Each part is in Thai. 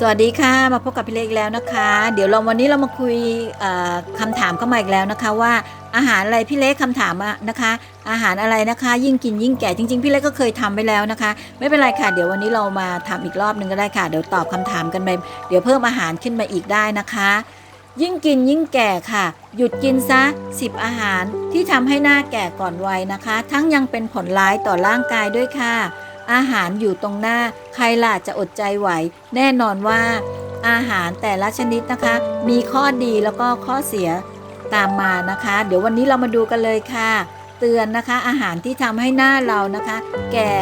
สวัสดีค่ะ มาพบกับพี่เล็กอีกแล้วนะคะ เดี๋ยวเราวันนี้เรามาคุยเอ่อคำถามเข้ามาอีกแล้วนะคะว่าอาหารอะไรพี่เล็กคำถามนะคะ อาหารอะไรนะคะ ยิ่งกินยิ่งแก่จริง ๆ พี่เล็กก็เคยทำไปแล้วนะคะ ไม่เป็นไรค่ะ เดี๋ยววันนี้เรามาทำอีกรอบหนึ่งก็ได้ค่ะ เดี๋ยวตอบคำถามกันไปเดี๋ยวเพิ่มอาหารขึ้นมาอีกได้นะคะ ยิ่งกินยิ่งแก่ค่ะ หยุดกินซะ 10 อาหารที่ทำให้หน้าแก่ก่อนวัยนะคะ ทั้งยังเป็นผลร้ายต่อร่างกายด้วยค่ะ อาหารอยู่ตรงหน้า ใครล่ะจะอดใจไหว แน่นอนว่า อาหารแต่ละชนิดนะคะ มีข้อดีแล้วก็ข้อเสียตามมานะคะ เดี๋ยววันนี้เรามาดูกันเลยค่ะ เตือนนะคะ อาหารที่ทำให้หน้าเรานะคะ แก่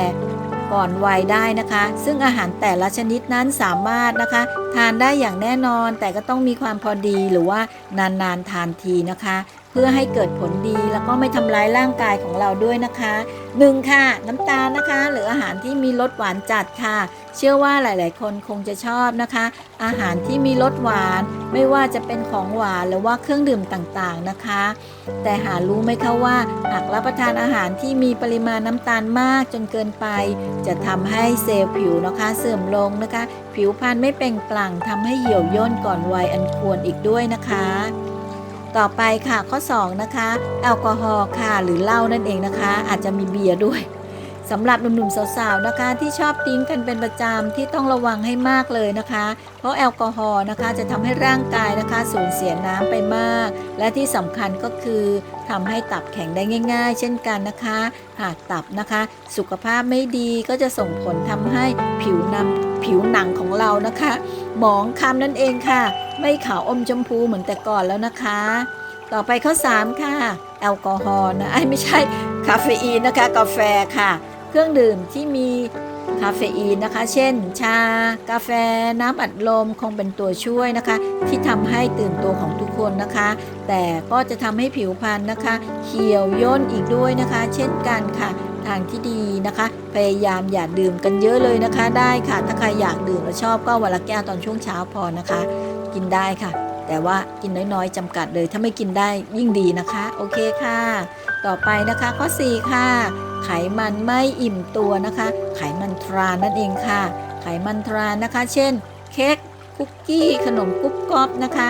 ก่อนวัยได้นะคะ ซึ่งอาหารแต่ละชนิดนั้นสามารถนะคะ ทานได้อย่างแน่นอนแต่ก็ต้องมีความพอดีหรือว่านานๆทานทีนะคะ พื่อให้เกิดผลดีแล้วก็ไม่ทำร้ายร่างกายของเราด้วยนะคะหนึ่งค่ะ น้ำตาลนะคะ หรืออาหารที่มีรสหวานจัดค่ะ เชื่อว่าหลาย ๆ คนคงจะชอบนะคะ อาหารที่มีรสหวาน ไม่ว่าจะเป็นของหวานหรือว่าเครื่องดื่มต่าง ๆ นะคะ แต่หารู้ไหมคะว่าหากรับประทานอาหารที่มีปริมาณน้ำตาลมากจนเกินไป จะทำให้เซลล์ผิวนะคะเสื่อมลงนะคะ ผิวพรรณไม่เปล่งปลั่งทำให้เหี่ยวย่นก่อนวัยอันควรอีกด้วยนะคะ ต่อไปค่ะข้อ 2 นะคะ แอลกอฮอล์ค่ะ หรือเหล้านั่นเองนะคะ อาจจะมีเบียร์ด้วยสำหรับหนุ่มๆสาวๆนะคะ ที่ชอบดิ้งกันเป็นประจำที่ต้องระวังให้มากเลยนะคะ เพราะแอลกอฮอล์นะคะจะทำให้ร่างกายนะคะสูญเสียน้ำไปมาก และที่สำคัญก็คือทำให้ตับแข็งได้ง่าย ๆ เช่นกันนะคะ หากตับนะคะ สุขภาพไม่ดีก็จะส่งผลทำให้ผิวนำผิวหนังของเรานะคะ หมองคล้ำนั่นเองค่ะ ไม่ขาวอมชมพูเหมือนแต่ก่อนแล้วนะคะ ต่อไปข้อ3ค่ะ แอลกอฮอล์นะไอ้ไม่ใช่คาเฟอีนนะคะ กาแฟค่ะ เครื่องดื่มที่มีคาเฟอีนนะคะ เช่น ชา กาแฟ น้ำอัดลมคงเป็นตัวช่วยนะคะ ที่ทำให้ตื่นตัวของทุกคนนะคะ แต่ก็จะทำให้ผิวพรรณนะคะ เขียวย่นอีกด้วยนะคะ เช่นกันค่ะ ทางที่ดีนะคะ พยายามอย่าดื่มกันเยอะเลยนะคะ ได้ค่ะ ถ้าใครอยากดื่มและชอบก็วันละแก้วตอนช่วงเช้าพอนะคะ กินได้ค่ะ แต่ว่ากินน้อยๆจำกัดเลย ถ้าไม่กินได้ยิ่งดีนะคะ โอเคค่ะ ต่อไปนะคะข้อ 4 ค่ะ ไขมันไม่อิ่มตัวนะคะ ไขมันทรานนั่นเองค่ะ ไขมันทรานนะคะ เช่น เค้กคุกกี้ขนมกุ๊บก๊อบนะคะ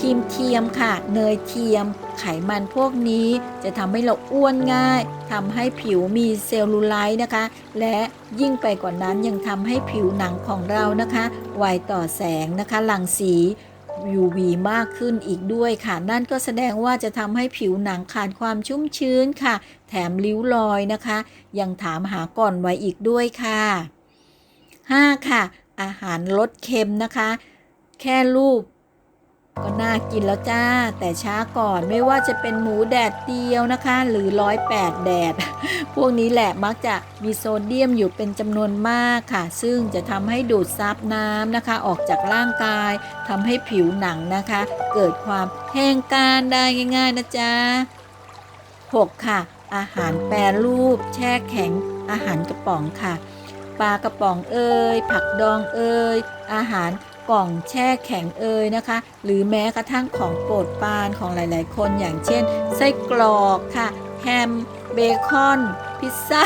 ครีมเทียมค่ะ เนยเทียม ไขมันพวกนี้จะทำให้เราอ้วนง่ายทำให้ผิวมีเซลลูไลท์นะคะ และยิ่งไปกว่านั้นยังทำให้ผิวหนังของเรานะคะไวต่อแสงนะคะหลังสี UV มากขึ้นอีกด้วยค่ะ นั่นก็แสดงว่าจะทำให้ผิวหนังขาดความชุ่มชื้นค่ะ แถมริ้วรอยนะคะ ยังถามหาก่อนไว้อีกด้วยค่ะ 5. ค่ะ อาหารลดเค็มนะคะ แค่รูป ก็น่ากินแล้วจ้า แต่ช้าก่อนไม่ว่าจะเป็นหมูแดดเดียวนะคะ หรือร้อยแปดแดด พวกนี้แหละมักจะมีโซเดียมอยู่เป็นจำนวนมากค่ะ ซึ่งจะทำให้ดูดซับน้ำนะคะ ออกจากร่างกายทำให้ผิวหนังนะคะ เกิดความแห้งกร้านได้ง่ายๆนะจ๊ะ 6. ค่ะ อาหารแปรรูป แช่แข็ง อาหารกระป๋องค่ะปลากระป๋องเอ่ยผักดองเอ่ยอาหาร กล่องแช่แข็งเอ่ยนะคะ หรือแม้กระทั่งของโปรดปานของหลาย ๆ คนอย่างเช่น ไส้กรอกค่ะ แฮม เบคอน พิซซ่า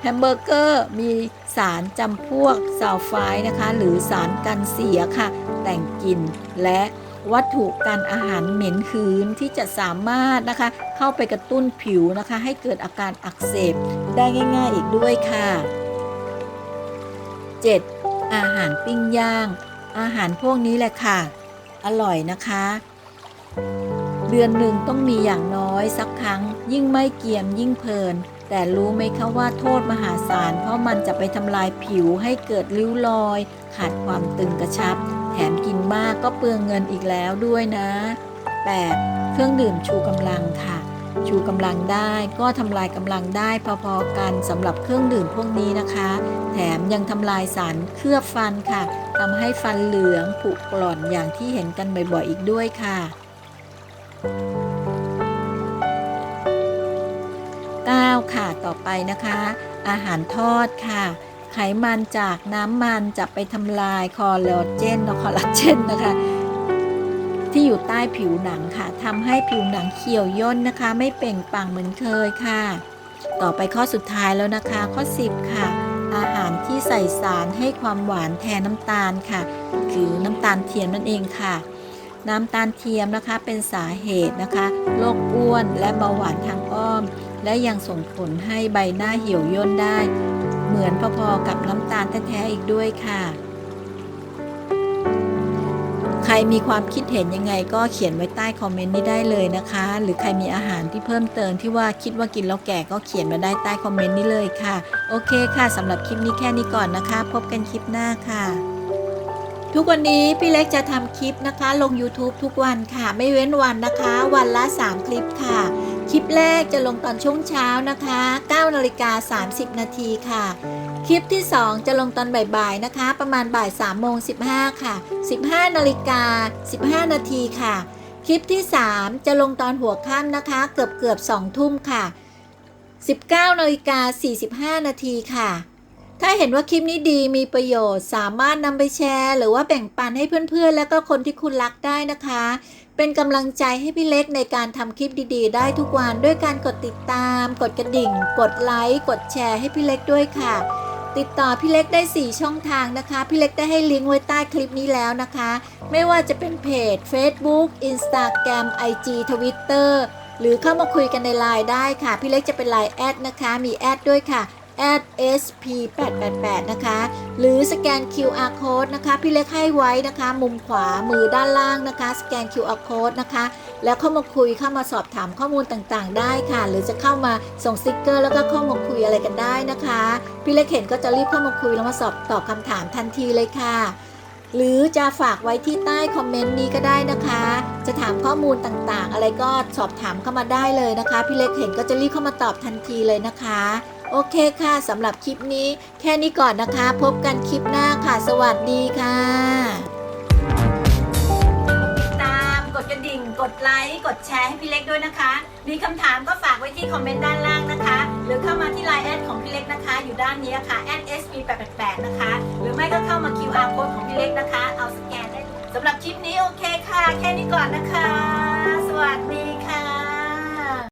แฮมเบอร์เกอร์ มีสารจำพวกซัลไฟด์นะคะ หรือสารกันเสียค่ะ แต่งกลิ่นและวัตถุกันอาหารเหม็นหืนที่จะสามารถนะคะ เข้าไปกระตุ้นผิวนะคะ ให้เกิดอาการอักเสบได้ง่าย ๆ อีกด้วยค่ะ 7. อาหารปิ้งย่าง อาหารพวกนี้แหละค่ะ อร่อยนะคะ เดือนหนึ่งต้องมีอย่างน้อยสักครั้ง ยิ่งไม่เกียมยิ่งเพลิน แต่รู้ไหมคะว่าโทษมหาศาล เพราะมันจะไปทำลายผิวให้เกิดริ้วรอย ขาดความตึงกระชับ แถมกินมากก็เปลืองเงินอีกแล้วด้วยนะ 8. เครื่องดื่มชูกำลังค่ะ ชูกำลังได้ ก็ทำลายกำลังได้พอๆกันสำหรับเครื่องดื่มพวกนี้นะคะ แถมยังทำลายสารเคลือบฟันค่ะทำให้ฟันเหลืองผุกร่อนอย่างที่เห็นกันบ่อยๆอีกด้วยค่ะ9ค่ะต่อไปนะคะ อาหารทอดค่ะ ไขมันจากน้ำมันจะไปทำลายคอลลาเจนคอลลาเจนนะคะ ที่อยู่ใต้ผิวหนังค่ะทำให้ผิวหนังเขียวย่นนะคะ ไม่เปล่งปลั่งเหมือนเคยค่ะ ต่อไปข้อสุดท้ายแล้วนะคะ ข้อ 10 ค่ะ อาหารที่ใส่สารให้ความหวานแทนน้ำตาลค่ะ คือน้ำตาลเทียมนั่นเองค่ะน้ำตาลเทียมนะคะเป็นสาเหตุนะคะโรคอ้วนและเบาหวานทางอ้อม และยังส่งผลให้ใบหน้าเหี่ยวย่นได้ เหมือนพอๆกับน้ำตาลแท้ๆอีกด้วยค่ะ ใครมีความคิดเห็นยังไงก็เขียนไว้ใต้คอมเมนต์นี้ได้เลยนะคะ หรือใครมีอาหารที่เพิ่มเติมที่ว่าคิดว่ากินแล้วแก่ก็เขียนมาได้ใต้คอมเมนต์นี้เลยค่ะ โอเคค่ะสำหรับคลิปนี้แค่นี้ก่อนนะคะ พบกันคลิปหน้าค่ะ ทุกวันนี้พี่เล็กจะทำคลิปนะคะ ลง YouTube ทุกวันค่ะ ไม่เว้นวันนะคะ วันละ 3 คลิปค่ะคลิปแรกจะลงตอนช่วงเช้านะคะ9นาฬิกา30 นาทีค่ะ คลิปที่ 2 จะลงตอนบ่ายๆนะคะ ประมาณบ่าย3โมง15 ค่ะ 15นาฬิกา15 นาทีค่ะ คลิปที่ 3 จะลงตอนหัวค่ำนะคะ เกือบเกือบ2ทุ่มค่ะ 19นาฬิกา45 นาทีค่ะ ถ้าเห็นว่าคลิปนี้ดีมีประโยชน์ สามารถนำไปแชร์ หรือว่าแบ่งปันให้เพื่อนๆ และก็คนที่คุณรักได้นะคะ เป็นกำลังใจให้พี่เล็กในการทำคลิปดีๆ ได้ทุกวันด้วยการกดติดตาม กดกระดิ่ง กดไลค์ กดแชร์ให้พี่เล็กด้วยค่ะ ติดต่อพี่เล็กได้ 4 ช่องทางนะคะ พี่เล็กได้ให้ลิงก์ไว้ใต้คลิปนี้แล้วนะคะ ไม่ว่าจะเป็นเพจ Facebook Instagram IG Twitter หรือเข้ามาคุยกันในไลน์ได้ค่ะ พี่เล็กจะเป็นไลน์แอดนะคะ มีแอดด้วยค่ะ @sp888 นะคะ หรือสแกน QR code นะคะ พี่เล็กให้ไว้นะคะ มุมขวามือด้านล่างนะคะ สแกน QR code นะคะ แล้วเข้ามาคุยเข้ามาสอบถามข้อมูลต่างๆ ได้ค่ะ หรือจะเข้ามาส่งสติกเกอร์ แล้วก็เข้ามาคุยอะไรกันได้นะคะ พี่เล็กเห็นก็จะรีบเข้ามาคุยแล้วมาสอบตอบคำถามทันทีเลยค่ะ หรือจะฝากไว้ที่ใต้คอมเมนต์นี้ก็ได้นะคะ จะถามข้อมูลต่างๆ อะไรก็สอบถามเข้ามาได้เลยนะคะ พี่เล็กเห็นก็จะรีบเข้ามาตอบทันทีเลยนะคะ โอเคค่ะสำหรับคลิปนี้ แค่นี้ก่อนนะคะ พบกันคลิปหน้าค่ะ สวัสดีค่ะติดตามกดกระดิ่ง กดไลค์ กดแชร์ให้พี่เล็กด้วยนะคะ มีคำถามก็ฝากไว้ที่คอมเมนต์ด้านล่างนะคะ หรือเข้ามาที่ไลน์แอดของพี่เล็กนะคะ อยู่ด้านนี้ค่ะ @sp888 นะคะ หรือไม่ก็เข้ามา QR code ของพี่เล็กนะคะ เอาสแกนได้สำหรับคลิปนี้โอเคค่ะ แค่นี้ก่อนนะคะ สวัสดีค่ะ